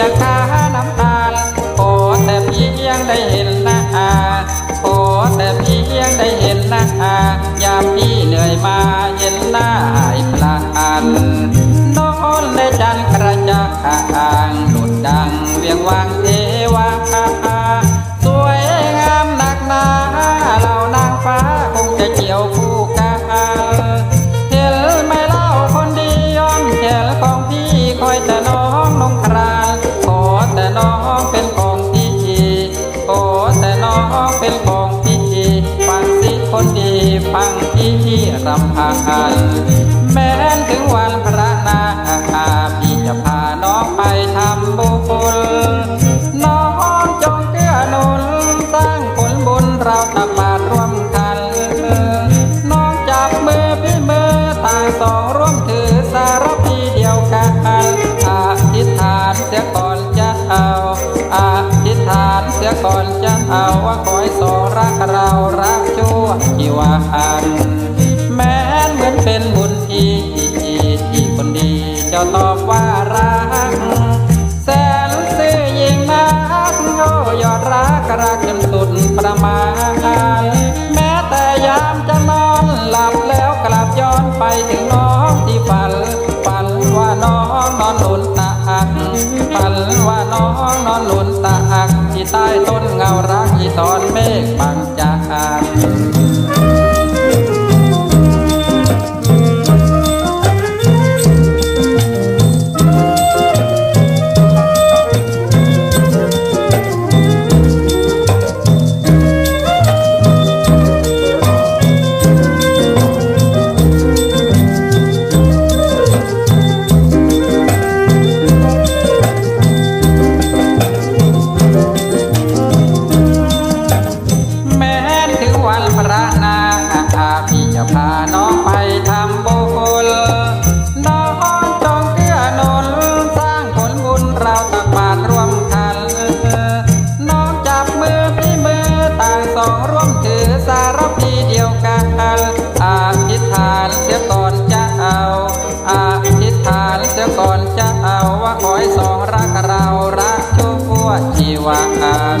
จากทาน้ำตาลขอแต่เพียงได้เห็นหน้าขอแต่เพียงได้เห็นหน้ายามพี่เหนื่อยมาเห็นหน้าไอ้พลันนอนในจันกระจ่างหลุดดังเวียงวางเทวา เป็นของพิธีฟังสิคนดีฟังที่ที่รำพันแม้นถึงวันพระนาคาพี่จะพาน้องไปทำบุญน้องจงเกื้อนุนสร้างผลบุญเราตักบาตร่วมกัน ฐานเสียก่อนจะเอาว่าขอให้สองรักเรารักชั่วชีวาอันแม้เหมือนเป็นบุญที่ที่คนดีเจ้าตอบว่ารัก แสนซื่อยิ่งนักโอ้ยอดรักรักจนสุดประมาณแม้แต่ยามจะนอนหลับแล้วกลับย้อนไปถึงน้องที่ฝันฝันว่าน้องนอนหนุนตาอักฝันว่าน้องนอนหนุนตาอัก ที่ใต้ต้นเงารักที่ตอนเมฆบังจ วันพระนางพี่จะพาน้องไปทำบุญน้องจงเกื้อหนุนสร้างผลบุญเราตักบาตร่วมคัน น้องจับมือพี่มือต่างสองร่วมถือสารพีเดียวกันอาธิษฐานเสียก่อนจะเอาอาธิษฐานเสียก่อนจะเอาว่าขอยสองรักเรารักชั่วชีวากัน